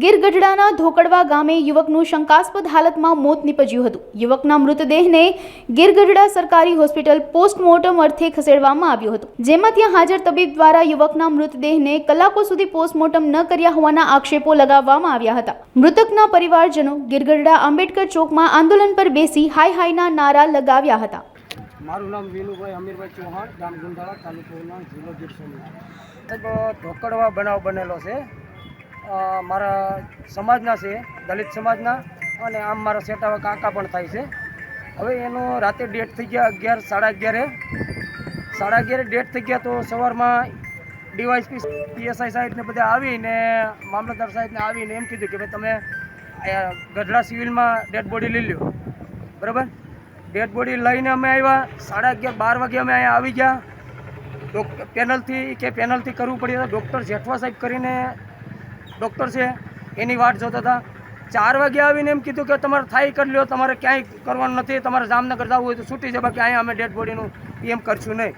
ગીર ગઢડાના ધોકડવા ગામે યુવકનું શંકાસ્પદ હાલતમાં મોત નીપજ્યું હતું. યુવકના મૃતદેહને ગીર ગઢડા સરકારી હોસ્પિટલ પોસ્ટમોર્ટમ અર્થે ખસેડવામાં આવ્યો હતો. જેમાં ત્યાં હાજર તબીબ દ્વારા યુવકના મૃતદેહને કલાકો સુધી પોસ્ટમોર્ટમ ન કર્યા હોવાના આક્ષેપો લગાવવામાં આવ્યા હતા. મૃતકના પરિવારજનો ગીર ગઢડા આંબેડકર ચોકમાં આંદોલન પર બેસી હાય હાયના નારા લગાવ્યા હતા. મારું નામ વિનુભાઈ અમીરભાઈ ચૌહાણ, ગામ ગુંદાળા તાલુકો જિલ્લો બનાવ બનેલો છે. મારા સમાજના છે, દલિત સમાજના, અને આમ મારા સેટાવા કાકા પણ થાય છે. હવે એનો રાતે ડેટ થઈ ગયા અગિયાર, સાડા અગિયારે. સાડા અગિયારે ડેટ થઈ ગયા તો સવારમાં ડીવાયસપી પીએસઆઈ સાહેબને બધા આવીને, મામલતદાર સાહેબને આવીને એમ કીધું કે ભાઈ તમે ગઢડા સિવિલમાં ડેડ બોડી લઈ લ્યો. બરાબર? ડેડ બોડી લઈને અમે આવ્યા, સાડા અગિયાર, બાર વાગે અમે અહીંયા આવી ગયા. ડોક્ટર પેનલથી કે પેનલથી કરવું પડ્યું ડૉક્ટર જેઠવા સાહેબ કરીને ડૉક્ટર છે, એની વાટ જોતા હતા. ચાર વાગે આવીને એમ કીધું કે તમારે થાય કરી લો તમારે ક્યાંય કરવાનું નથી, તમારે જામનગર જવું હોય તો છૂટી જાય, બાકી અહીંયા અમે ડેડ બોડીનું એમ કરશું નહીં.